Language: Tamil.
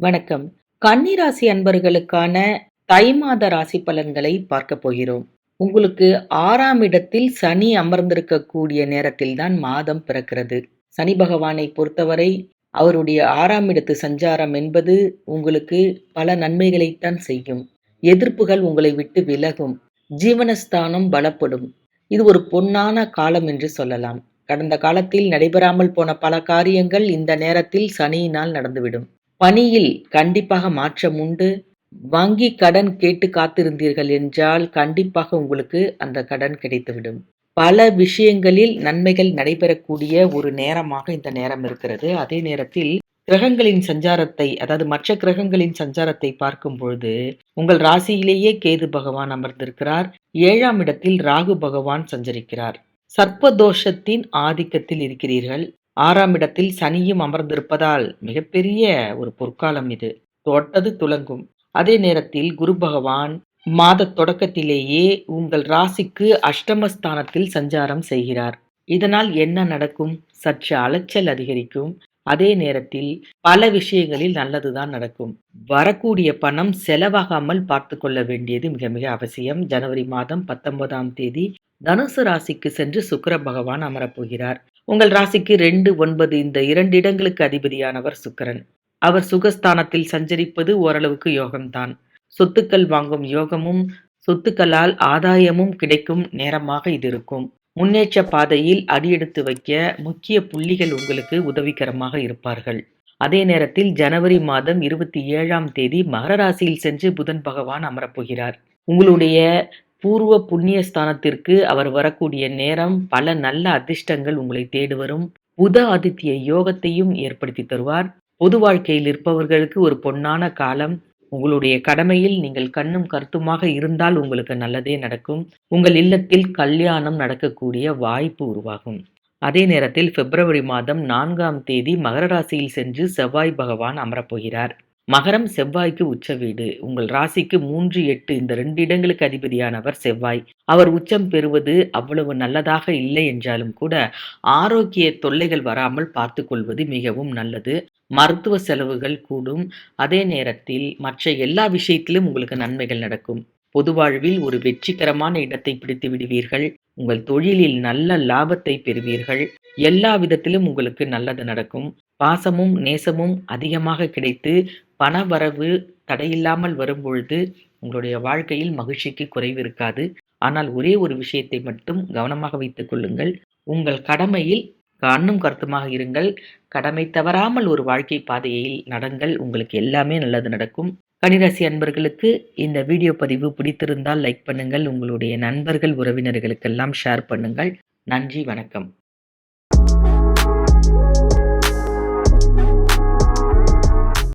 வணக்கம். கன்னிராசி அன்பர்களுக்கான தை மாத ராசி பலன்களை பார்க்க போகிறோம். உங்களுக்கு ஆறாம் இடத்தில் சனி அமர்ந்திருக்கக்கூடிய நேரத்தில் தான் மாதம் பிறக்கிறது. சனி பகவானை பொறுத்தவரை அவருடைய ஆறாம் இடத்து சஞ்சாரம் என்பது உங்களுக்கு பல நன்மைகளைத்தான் செய்யும். எதிர்ப்புகள் உங்களை விட்டு விலகும். ஜீவனஸ்தானம் பலப்படும். இது ஒரு பொன்னான காலம் என்று சொல்லலாம். கடந்த காலத்தில் நடைபெறாமல் போன பல காரியங்கள் இந்த நேரத்தில் சனியினால் நடந்துவிடும். பணியில் கண்டிப்பாக மாற்றம் உண்டு. வங்கி கடன் கேட்டு காத்திருந்தீர்கள் என்றால் கண்டிப்பாக உங்களுக்கு அந்த கடன் கிடைத்துவிடும். பல விஷயங்களில் நன்மைகள் நடைபெறக்கூடிய ஒரு நேரமாக இந்த நேரம் இருக்கிறது. அதே நேரத்தில் கிரகங்களின் சஞ்சாரத்தை அதாவது மற்ற கிரகங்களின் சஞ்சாரத்தை பார்க்கும் பொழுது உங்கள் ராசியிலேயே கேது பகவான் அமர்ந்திருக்கிறார். ஏழாம் இடத்தில் ராகு பகவான் சஞ்சரிக்கிறார். சர்ப்பதோஷத்தின் ஆதிக்கத்தில் இருக்கிறீர்கள். ஆறாம் இடத்தில் சனியும் அமர்ந்திருப்பதால் மிகப்பெரிய ஒரு பொற்காலம் இது. தொட்டது துலங்கும். அதே நேரத்தில் குரு பகவான் மாத தொடக்கத்திலேயே உங்கள் ராசிக்கு அஷ்டமஸ்தானத்தில் சஞ்சாரம் செய்கிறார். இதனால் என்ன நடக்கும்? சற்று அலைச்சல் அதிகரிக்கும். அதே நேரத்தில் பல விஷயங்களில் நல்லதுதான் நடக்கும். வரக்கூடிய பணம் செலவாகாமல் பார்த்து கொள்ள வேண்டியது மிக மிக அவசியம். ஜனவரி மாதம் பத்தொன்பதாம் தேதி தனுசு ராசிக்கு சென்று சுக்கர பகவான் அமரப்போகிறார். உங்கள் ராசிக்கு ரெண்டு ஒன்பது இந்த இரண்டு இடங்களுக்கு அதிபதியானவர் சுக்கரன். அவர் சுகஸ்தானத்தில் சஞ்சரிப்பது ஓரளவுக்கு யோகம்தான். சொத்துக்கள் வாங்கும் யோகமும் சொத்துக்களால் ஆதாயமும் கிடைக்கும் நேரமாக இது இருக்கும். முன்னேற்ற பாதையில் அடியெடுத்து வைக்க முக்கிய புள்ளிகள் உங்களுக்கு உதவிகரமாக இருப்பார்கள். அதே நேரத்தில் ஜனவரி மாதம் இருபத்தி ஏழாம் தேதி மகர ராசியில் சென்று புதன் பகவான் அமரப்போகிறார். உங்களுடைய பூர்வ புண்ணிய ஸ்தானத்திற்கு அவர் வரக்கூடிய நேரம் பல நல்ல அதிர்ஷ்டங்கள் உங்களை தேடி வரும். புத ஆதித்ய யோகத்தையும் ஏற்படுத்தி தருவார். பொது வாழ்க்கையில் இருப்பவர்களுக்கு ஒரு பொன்னான காலம். உங்களுடைய கடமையில் நீங்கள் கண்ணும் கருத்துமாக இருந்தால் உங்களுக்கு நல்லதே நடக்கும். உங்கள் இல்லத்தில் கல்யாணம் நடக்கக்கூடிய வாய்ப்பு உருவாகும். அதே நேரத்தில் பிப்ரவரி மாதம் நான்காம் தேதி மகர ராசியில் சென்று செவ்வாய் பகவான் அமரப்போகிறார் மகரம் செவ்வாய்க்கு உச்ச வீடு. உங்கள் ராசிக்கு மூன்று எட்டு இந்த ரெண்டு இடங்களுக்கு அதிபதியானவர் செவ்வாய். அவர் உச்சம் பெறுவது அவ்வளவு நல்லதாக இல்லை என்றாலும் கூட ஆரோக்கிய தொல்லைகள் வராமல் பார்த்து கொள்வது மிகவும் நல்லது. மருத்துவ செலவுகள் கூடும். அதே நேரத்தில் மற்ற எல்லா விஷயத்திலும் உங்களுக்கு நன்மைகள் நடக்கும். பொது வாழ்வில் ஒரு வெற்றிகரமான இடத்தை பிடித்து விடுவீர்கள். உங்கள் தொழிலில் நல்ல லாபத்தை பெறுவீர்கள். எல்லா விதத்திலும் உங்களுக்கு நல்லது நடக்கும். பாசமும் நேசமும் அதிகமாக கிடைத்து பண வரவு தடையில்லாமல் வரும்பொழுது உங்களுடைய வாழ்க்கையில் மகிழ்ச்சிக்கு குறைவு இருக்காது. ஆனால் ஒரே ஒரு விஷயத்தை மட்டும் கவனமாக வைத்துக் கொள்ளுங்கள். உங்கள் கடமையில் கண்ணும் கருத்துமாக இருங்கள். கடமை தவறாமல் ஒரு வாழ்க்கை பாதையில் நடங்கள். உங்களுக்கு எல்லாமே நல்லது நடக்கும். கனிராசி அன்பர்களுக்கு இந்த வீடியோ பதிவு பிடித்திருந்தால் லைக் பண்ணுங்கள். உங்களுடைய நண்பர்கள் உறவினர்களுக்கெல்லாம் ஷேர் பண்ணுங்கள். நன்றி வணக்கம்.